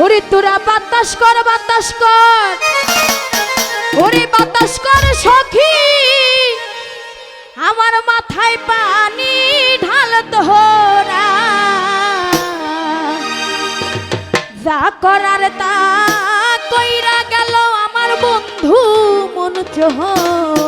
ওরে তোরা বাতাস কর বাতাস কর। ওরে বাতাস কর সখি। আমার মাথায় পানি ঢাল তোরা যা করার তা কইরা গেল আমার বন্ধু মন চোহর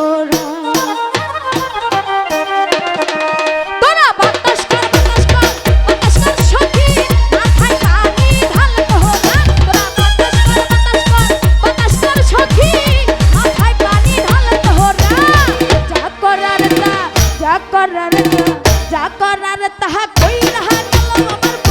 আর তাহা কই রাহা গেল আমার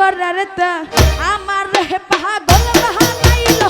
করার তো। আমার পাগল বাহানাইল